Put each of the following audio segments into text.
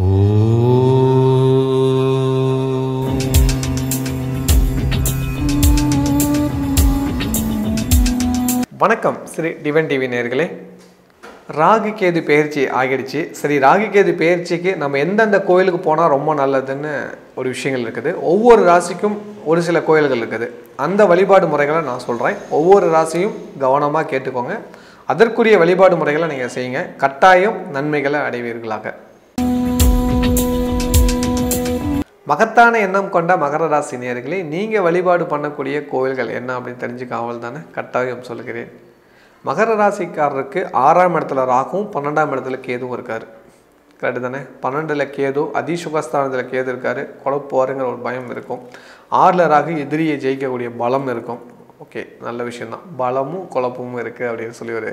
வணக்கம் ஸ்ரீ டிவன் டிவி நேர்களே. ராகு கேது பெயர்ச்சி ஆகிடுச்சு. சரி ராகு கேது பெயர்ச்சிக்கு நம்ம எந்தெந்த கோயிலுக்கு போனால் ரொம்ப நல்லதுன்னு ஒரு விஷயங்கள் இருக்குது. ஒவ்வொரு ராசிக்கும் ஒரு சில கோயில்கள் இருக்குது. அந்த வழிபாடு முறைகளை நான் சொல்கிறேன் ஒவ்வொரு ராசியும் கவனமாக கேட்டுக்கோங்க. அதற்குரிய வழிபாடு முறைகளை நீங்கள் செய்யுங்க. கட்டாயம் நன்மைகளை அடைவீர்களாக. மகத்தான எண்ணம் கொண்ட மகர ராசி நேர்களே நீங்கள் வழிபாடு பண்ணக்கூடிய கோவில்கள் என்ன அப்படின்னு தெரிஞ்சுக்காமல் தானே கட்டாயம் சொல்கிறேன். மகர ராசிக்காரருக்கு ஆறாம் இடத்துல ராகும் பன்னெண்டாம் இடத்துல கேதுவும் இருக்கார். கரெக்டு தானே? பன்னெண்டில் கேது அதிசுகஸ்தானத்தில் கேது இருக்கார். குழப்புவாருங்கிற ஒரு பயம் இருக்கும். ஆறில் ராகு எதிரியை ஜெயிக்கக்கூடிய பலம் இருக்கும். ஓகே நல்ல விஷயந்தான் பலமும் குழப்பமும் இருக்குது அப்படின்னு சொல்லி ஒரு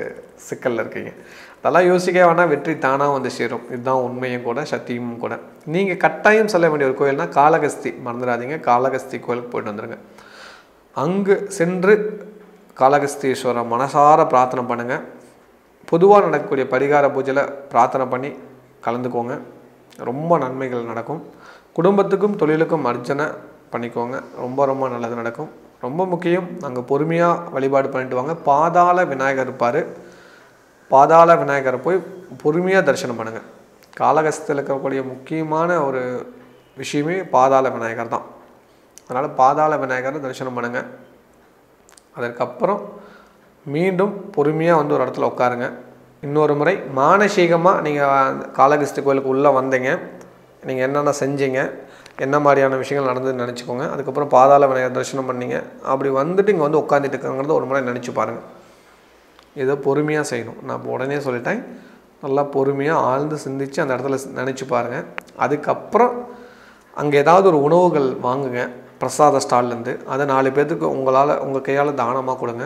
சிக்கலில் இருக்கீங்க. அதெல்லாம் யோசிக்க வேணால் வெற்றி தானாக வந்து சேரும். இதுதான் உண்மையும் கூட சத்தியமும் கூட. நீங்கள் கட்டாயம் செல்ல வேண்டிய ஒரு கோயில்னா காளகஸ்தி மறந்துடாதீங்க காளகஸ்தி கோயிலுக்கு போயிட்டு வந்துடுங்க அங்கு சென்று காளகஸ்தீஸ்வரரை மனசார பிரார்த்தனை பண்ணுங்கள் பொதுவாக நடக்கக்கூடிய பரிகார பூஜையில் பிரார்த்தனை பண்ணி கலந்துக்கோங்க. ரொம்ப நன்மைகள் நடக்கும். குடும்பத்துக்கும் தொழிலுக்கும் அர்ச்சனை பண்ணிக்கோங்க. ரொம்ப ரொம்ப நல்லது நடக்கும். ரொம்ப முக்கியம். அங்கே பொறுமையாக வழிபாடு பண்ணிட்டு வாங்க. பாதாள விநாயகர் இருப்பார். பாதாள விநாயகரை போய் பொறுமையாக தரிசனம் பண்ணுங்கள் காலகஸ்தத்தில் இருக்கக்கூடிய முக்கியமான ஒரு விஷயமே பாதாள விநாயகர் தான். அதனால் பாதாள விநாயகரை தரிசனம் பண்ணுங்கள் அதற்கப்புறம் மீண்டும் பொறுமையாக வந்து ஒரு இடத்துல உட்காருங்க. இன்னொரு முறை மானசீகமாக நீங்கள் காலகஸ்தி கோயிலுக்கு உள்ளே வந்தீங்க. நீங்கள் என்னென்ன செஞ்சீங்க? என்ன மாதிரியான விஷயங்கள் நடந்ததுன்னு நினச்சிக்கோங்க. அதுக்கப்புறம் பாதாள விநாயகர் தரிசனம் பண்ணிங்க. அப்படி வந்துட்டு இங்கே வந்து உட்காந்துட்டு இருக்காங்கிறத ஒரு முறை நினச்சி பாருங்கள் இதை பொறுமையாக செய்யணும். நான் இப்போ உடனே சொல்லிட்டேன். நல்லா பொறுமையாக ஆழ்ந்து சிந்தித்து அந்த இடத்துல நினச்சி பாருங்கள் அதுக்கப்புறம் அங்கே ஏதாவது ஒரு உணவுகள் வாங்குங்க. பிரசாத ஸ்டால்லேருந்து அதை நாலு பேர்த்துக்கு உங்களால் உங்கள் கையால் தானமாக கொடுங்க.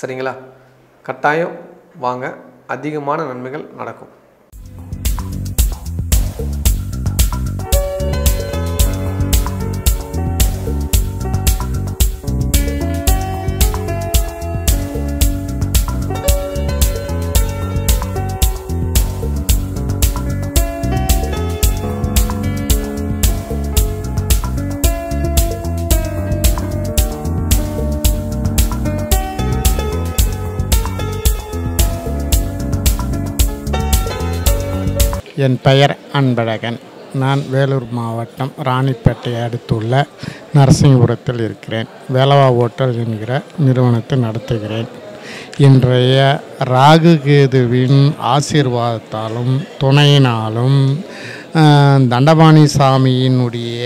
சரிங்களா? கட்டாயம் வாங்க. அதிகமான நன்மைகள் நடக்கும். என் பெயர் அன்பழகன். நான் வேலூர் மாவட்டம் ராணிப்பேட்டை அடுத்துள்ள நரசிங்கபுரத்தில் இருக்கிறேன். வேலவா ஹோட்டல் என்கிற நிறுவனத்தை நடத்துகிறேன். இன்றைய ராகு கேதுவின் ஆசீர்வாதத்தாலும் துணையினாலும் தண்டபாணி சாமியினுடைய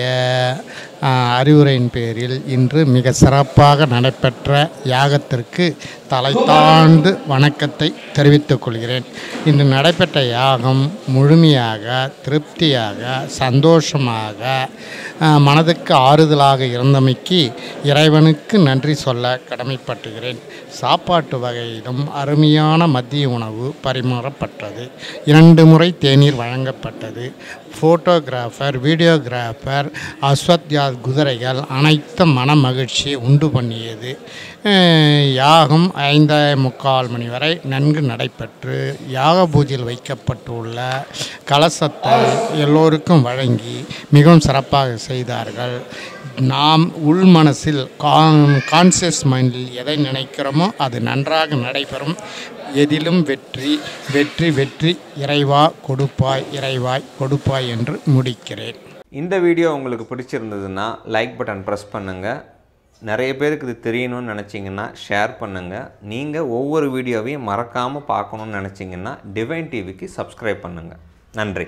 அறிவுரையின் பேரில் இன்று மிக சிறப்பாக நடைபெற்ற யாகத்திற்கு தலை தாழ்ந்து வணக்கத்தை தெரிவித்துக் கொள்கிறேன். இன்று நடைபெற்ற யாகம் முழுமையாக திருப்தியாக சந்தோஷமாக மனதுக்கு ஆறுதலாக இருந்தமைக்கு இறைவனுக்கு நன்றி சொல்ல கடமைப்பட்டுகிறேன். சாப்பாட்டு வகையிலும் அருமையான மதிய உணவு பரிமாறப்பட்டது. இரண்டு முறை தேநீர் வழங்கப்பட்டது. ஃபோட்டோகிராஃபர் வீடியோகிராஃபர் அஸ்வத்யா குதிரைகள் அனைத்து மன மகிழ்ச்சியை உண்டு பண்ணியது. யாகம் ஐந்தே முக்கால் மணி வரை நன்கு நடைபெற்று யாக பூஜையில் வைக்கப்பட்டுள்ள கலசத்தை எல்லோருக்கும் வழங்கி மிகவும் சிறப்பாக செய்தார்கள். நாம் உள் மனசில் கான் கான்சியஸ் மைண்டில் எதை நினைக்கிறோமோ அது நன்றாக நடைபெறும். எதிலும் வெற்றி வெற்றி வெற்றி இறைவா கொடுப்பாய் இறைவாய் கொடுப்பாய் என்று முடிக்கிறேன். இந்த வீடியோ உங்களுக்கு பிடிச்சிருந்ததுன்னா லைக் பட்டன் ப்ரெஸ் பண்ணுங்கள் நிறைய பேருக்கு இது தெரியணும்னு நினச்சிங்கன்னா ஷேர் பண்ணுங்கள் நீங்கள் ஒவ்வொரு வீடியோவையும் மறக்காமல் பார்க்கணுன்னு நினச்சிங்கன்னா டிவைன் டிவிக்கு சப்ஸ்கிரைப் பண்ணுங்கள் நன்றி.